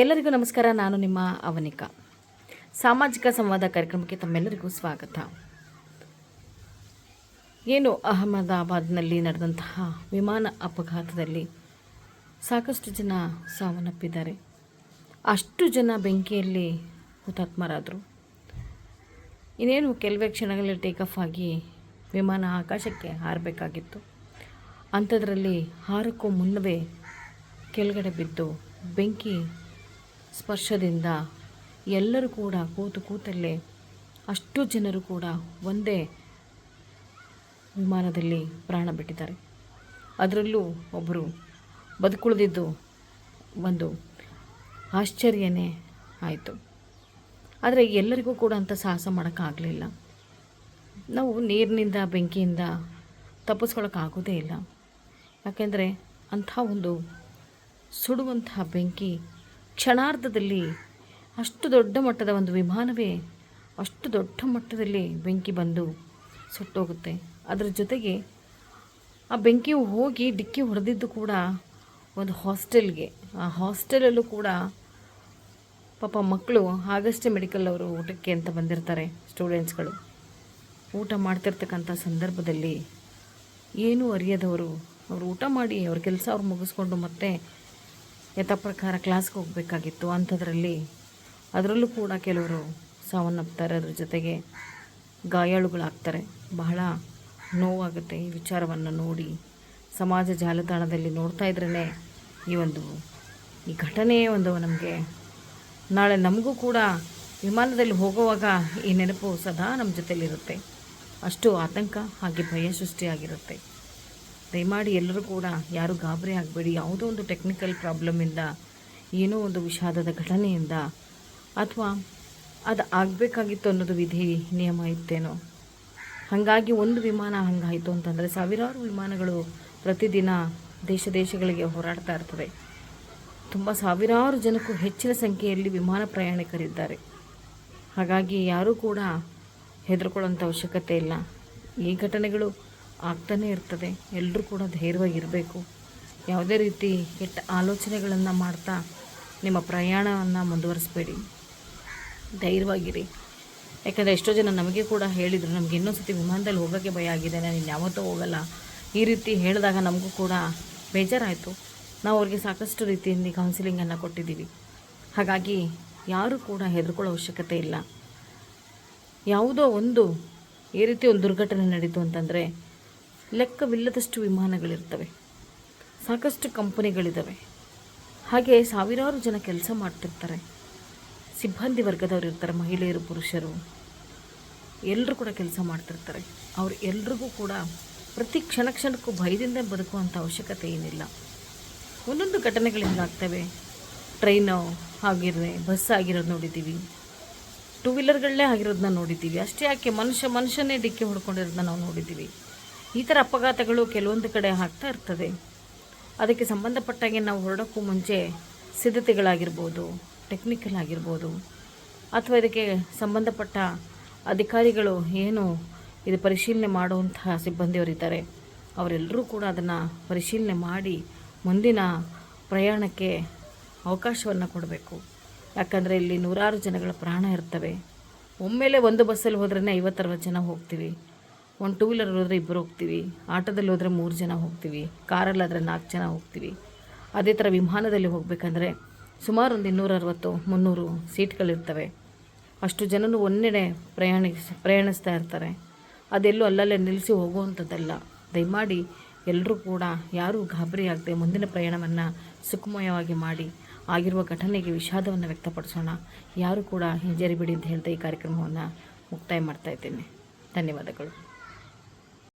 ಎಲ್ಲರಿಗೂ ನಮಸ್ಕಾರ, ನಾನು ನಿಮ್ಮ ಅವನಿಕಾ. ಸಾಮಾಜಿಕ ಸಂವಾದ ಕಾರ್ಯಕ್ರಮಕ್ಕೆ ತಮ್ಮೆಲ್ಲರಿಗೂ ಸ್ವಾಗತ. ಏನು ಅಹಮದಾಬಾದ್ನಲ್ಲಿ ನಡೆದಂತಹ ವಿಮಾನ ಅಪಘಾತದಲ್ಲಿ ಸಾಕಷ್ಟು ಜನ ಸಾವನ್ನಪ್ಪಿದ್ದಾರೆ. ಅಷ್ಟು ಜನ ಬೆಂಕಿಯಲ್ಲಿ ಹುತಾತ್ಮರಾದರು. ಇನ್ನೇನು ಕೆಲವೇ ಕ್ಷಣಗಳಲ್ಲಿ ಟೇಕ್ ಆಫ್ ಆಗಿ ವಿಮಾನ ಆಕಾಶಕ್ಕೆ ಹಾರಬೇಕಾಗಿತ್ತು. ಅಂಥದ್ರಲ್ಲಿ ಹಾರಕ್ಕೂ ಮುನ್ನವೇ ಕೆಳಗಡೆ ಬಿದ್ದು ಬೆಂಕಿ ಸ್ಪರ್ಶದಿಂದ ಎಲ್ಲರೂ ಕೂಡ ಕೂತು ಕೂತಲ್ಲೇ ಅಷ್ಟು ಜನರು ಕೂಡ ಒಂದೇ ವಿಮಾನದಲ್ಲಿ ಪ್ರಾಣ ಬಿಟ್ಟಿದ್ದಾರೆ. ಅದರಲ್ಲೂ ಒಬ್ಬರು ಬದುಕುಳಿದಿದ್ದು ಒಂದು ಆಶ್ಚರ್ಯನೇ ಆಯಿತು. ಆದರೆ ಎಲ್ಲರಿಗೂ ಕೂಡ ಅಂಥ ಸಾಹಸ ಮಾಡೋಕ್ಕಾಗಲಿಲ್ಲ. ನಾವು ನೀರಿನಿಂದ, ಬೆಂಕಿಯಿಂದ ತಪ್ಪಿಸ್ಕೊಳಕ್ಕಾಗೋದೇ ಇಲ್ಲ. ಯಾಕೆಂದರೆ ಅಂಥ ಒಂದು ಸುಡುವಂತಹ ಬೆಂಕಿ ಕ್ಷಣಾರ್ಧದಲ್ಲಿ ಅಷ್ಟು ದೊಡ್ಡ ಮಟ್ಟದ ಒಂದು ವಿಮಾನವೇ ಅಷ್ಟು ದೊಡ್ಡ ಮಟ್ಟದಲ್ಲಿ ಬೆಂಕಿ ಬಂದು ಸುಟ್ಟೋಗುತ್ತೆ ಅದರ ಜೊತೆಗೆ ಆ ಬೆಂಕಿಯು ಹೋಗಿ ಡಿಕ್ಕಿ ಹೊಡೆದಿದ್ದು ಕೂಡ ಒಂದು ಹಾಸ್ಟೆಲ್ಗೆ. ಆ ಹಾಸ್ಟೆಲಲ್ಲೂ ಕೂಡ ಪಾಪ ಮಕ್ಕಳು ಆಗಸ್ಟೇ ಮೆಡಿಕಲ್ ಅವರು ಊಟಕ್ಕೆ ಅಂತ ಬಂದಿರ್ತಾರೆ ಸ್ಟೂಡೆಂಟ್ಸ್ಗಳು. ಊಟ ಮಾಡ್ತಿರ್ತಕ್ಕಂಥ ಸಂದರ್ಭದಲ್ಲಿ ಏನೂ ಅರಿಯದವರು ಅವರು ಊಟ ಮಾಡಿ ಅವ್ರ ಕೆಲಸ ಅವ್ರು ಮುಗಿಸ್ಕೊಂಡು ಮತ್ತೆ ಯಥಾ ಪ್ರಕಾರ ಕ್ಲಾಸ್ಗೆ ಹೋಗಬೇಕಾಗಿತ್ತು. ಅಂಥದ್ರಲ್ಲಿ ಅದರಲ್ಲೂ ಕೂಡ ಕೆಲವರು ಸಾವನ್ನಪ್ತಾರೆ. ಅದ್ರ ಜೊತೆಗೆ ಗಾಯಾಳುಗಳಾಗ್ತಾರೆ. ಬಹಳ ನೋವಾಗುತ್ತೆ ಈ ವಿಚಾರವನ್ನು ನೋಡಿ. ಸಮಾಜ ಜಾಲತಾಣದಲ್ಲಿ ನೋಡ್ತಾ ಇದ್ರೇ ಈ ಒಂದು, ಈ ಘಟನೆ ಒಂದು ನಮಗೆ ನಾಳೆ ನಮಗೂ ಕೂಡ ವಿಮಾನದಲ್ಲಿ ಹೋಗುವಾಗ ಈ ನೆನಪು ಸದಾ ನಮ್ಮ ಜೊತೆಯಲ್ಲಿರುತ್ತೆ ಅಷ್ಟು ಆತಂಕ ಹಾಗೆ ಭಯ ಸೃಷ್ಟಿಯಾಗಿರುತ್ತೆ. ದಯಮಾಡಿ ಎಲ್ಲರೂ ಕೂಡ ಯಾರು ಗಾಬರಿ ಆಗಬೇಡಿ. ಯಾವುದೋ ಒಂದು ಟೆಕ್ನಿಕಲ್ ಪ್ರಾಬ್ಲಮಿಂದ ಏನೋ ಒಂದು ವಿಷಾದದ ಘಟನೆಯಿಂದ ಅಥವಾ ಅದು ಆಗಬೇಕಾಗಿತ್ತು ಅನ್ನೋದು ವಿಧಿ, ನಿಯಮ ಇತ್ತೇನೋ. ಹಾಗಾಗಿ ಒಂದು ವಿಮಾನ ಹಂಗಾಯಿತು ಅಂತಂದರೆ ಸಾವಿರಾರು ವಿಮಾನಗಳು ಪ್ರತಿದಿನ ದೇಶ ದೇಶಗಳಿಗೆ ಹೋರಾಡ್ತಾ ಇರ್ತವೆ. ತುಂಬ ಸಾವಿರಾರು ಜನಕ್ಕೂ ಹೆಚ್ಚಿನ ಸಂಖ್ಯೆಯಲ್ಲಿ ವಿಮಾನ ಪ್ರಯಾಣಿಕರಿದ್ದಾರೆ. ಹಾಗಾಗಿ ಯಾರೂ ಕೂಡ ಹೆದರ್ಕೊಳ್ಳೋಂಥ ಅವಶ್ಯಕತೆ ಇಲ್ಲ. ಈ ಘಟನೆಗಳು ಆಗ್ತಾನೇ ಇರ್ತದೆ. ಎಲ್ಲರೂ ಕೂಡ ಧೈರ್ಯವಾಗಿರಬೇಕು ಯಾವುದೇ ರೀತಿ ಕೆಟ್ಟ ಆಲೋಚನೆಗಳನ್ನು ಮಾಡ್ತಾ ನಿಮ್ಮ ಪ್ರಯಾಣವನ್ನು ಮುಂದುವರಿಸಬೇಡಿ. ಧೈರ್ಯವಾಗಿರಿ. ಯಾಕಂದರೆ ಎಷ್ಟೋ ಜನ ನಮಗೆ ಕೂಡ ಹೇಳಿದರು, ನಮಗೆ ಇನ್ನೊಂದು ಸತಿ ವಿಮಾನದಲ್ಲಿ ಹೋಗೋಕ್ಕೆ ಭಯ ಆಗಿದೆ, ನಾನು ಇನ್ಯಾವತ್ತೂ ಹೋಗಲ್ಲ. ಈ ರೀತಿ ಹೇಳಿದಾಗ ನಮಗೂ ಕೂಡ ಬೇಜಾರಾಯಿತು. ನಾವು ಅವ್ರಿಗೆ ಸಾಕಷ್ಟು ರೀತಿಯಲ್ಲಿ ಕೌನ್ಸಿಲಿಂಗನ್ನು ಕೊಟ್ಟಿದ್ದೀವಿ. ಹಾಗಾಗಿ ಯಾರೂ ಕೂಡ ಹೆದರ್ಕೊಳ್ಳೋ ಅವಶ್ಯಕತೆ ಇಲ್ಲ. ಯಾವುದೋ ಒಂದು ಈ ರೀತಿ ಒಂದು ದುರ್ಘಟನೆ ನಡೀತು ಅಂತಂದರೆ ಲೆಕ್ಕವಿಲ್ಲದಷ್ಟು ವಿಮಾನಗಳಿರ್ತವೆ. ಸಾಕಷ್ಟು ಕಂಪನಿಗಳಿದ್ದಾವೆ ಹಾಗೆ ಸಾವಿರಾರು ಜನ ಕೆಲಸ ಮಾಡ್ತಿರ್ತಾರೆ. ಸಿಬ್ಬಂದಿ ವರ್ಗದವರು ಇರ್ತಾರೆ, ಮಹಿಳೆಯರು, ಪುರುಷರು. ಎಲ್ಲರೂ ಕೂಡ ಕೆಲಸ ಮಾಡ್ತಿರ್ತಾರೆ. ಅವ್ರು ಎಲ್ರಿಗೂ ಕೂಡ ಪ್ರತಿ ಕ್ಷಣ ಕ್ಷಣಕ್ಕೂ ಭಯದಿಂದ ಬದುಕುವಂಥ ಅವಶ್ಯಕತೆ ಏನಿಲ್ಲ. ಒಂದೊಂದು ಘಟನೆಗಳು ಹಿಂಗಾಗ್ತವೆ. ಟ್ರೈನು ಆಗಿರೋ ಬಸ್ ಆಗಿರೋದು ನೋಡಿದ್ದೀವಿ. ಟೂ ವೀಲರ್ಗಳನ್ನೇ ಆಗಿರೋದನ್ನ ನೋಡಿದ್ದೀವಿ. ಅಷ್ಟೇ ಯಾಕೆ ಮನುಷ್ಯ ಮನುಷ್ಯನೇ ಡಿಕ್ಕಿ ಹೊಡ್ಕೊಂಡಿರೋದನ್ನ ನಾವು ನೋಡಿದ್ದೀವಿ. ಈ ಥರ ಅಪಘಾತಗಳು ಕೆಲವೊಂದು ಕಡೆ ಆಗ್ತಾ ಇರ್ತದೆ. ಅದಕ್ಕೆ ಸಂಬಂಧಪಟ್ಟಾಗೆ ನಾವು ಹೊರಡೋಕ್ಕೂ ಮುಂಚೆ ಸಿದ್ಧತೆಗಳಾಗಿರ್ಬೋದು ಟೆಕ್ನಿಕಲ್ ಆಗಿರ್ಬೋದು, ಅಥವಾ ಇದಕ್ಕೆ ಸಂಬಂಧಪಟ್ಟ ಅಧಿಕಾರಿಗಳು ಏನು ಇದು ಪರಿಶೀಲನೆ ಮಾಡುವಂತಹ ಸಿಬ್ಬಂದಿಯವರಿದ್ದಾರೆ, ಅವರೆಲ್ಲರೂ ಕೂಡ ಅದನ್ನು ಪರಿಶೀಲನೆ ಮಾಡಿ ಮುಂದಿನ ಪ್ರಯಾಣಕ್ಕೆ ಅವಕಾಶವನ್ನು ಕೊಡಬೇಕು. ಯಾಕಂದರೆ ಇಲ್ಲಿ ನೂರಾರು ಜನಗಳ ಪ್ರಾಣ ಇರ್ತವೆ. ಒಮ್ಮೆಲೆ ಒಂದು ಬಸ್ಸಲ್ಲಿ ಹೋದ್ರೇ ಐವತ್ತರವತ್ತು ಜನ ಹೋಗ್ತೀವಿ. ಒಂದು ಟೂ ವೀಲರ್ ಹೋದರೆ ಇಬ್ಬರು ಹೋಗ್ತೀವಿ, ಆಟೋದಲ್ಲಿ ಹೋದರೆ ಮೂರು ಜನ ಹೋಗ್ತೀವಿ ಕಾರಲ್ಲಾದರೆ ನಾಲ್ಕು ಜನ ಹೋಗ್ತೀವಿ. ಅದೇ ಥರ ವಿಮಾನದಲ್ಲಿ ಹೋಗಬೇಕಂದ್ರೆ ಸುಮಾರು ಒಂದು ಇನ್ನೂರ ಅರವತ್ತು, ಮುನ್ನೂರು ಸೀಟ್ಗಳಿರ್ತವೆ ಅಷ್ಟು ಜನನು ಒಂದೆಡೆ ಪ್ರಯಾಣಿಸ್, ಪ್ರಯಾಣಿಸ್ತಾ ಇರ್ತಾರೆ. ಅದೆಲ್ಲೂ ಅಲ್ಲಲ್ಲೇ ನಿಲ್ಲಿಸಿ ಹೋಗುವಂಥದ್ದಲ್ಲ. ದಯಮಾಡಿ ಎಲ್ಲರೂ ಕೂಡ ಯಾರೂ ಗಾಬರಿ ಆಗದೆ ಮುಂದಿನ ಪ್ರಯಾಣವನ್ನು ಸುಖಮಯವಾಗಿ ಮಾಡಿ, ಆಗಿರುವ ಘಟನೆಗೆ ವಿಷಾದವನ್ನು ವ್ಯಕ್ತಪಡಿಸೋಣ. ಯಾರು ಕೂಡ ಹಿಂಜರಿಬಿಡಿ ಅಂತ ಹೇಳ್ತಾ ಈ ಕಾರ್ಯಕ್ರಮವನ್ನು ಮುಕ್ತಾಯ ಮಾಡ್ತಾ ಇದ್ದೇನೆ. ಧನ್ಯವಾದಗಳು.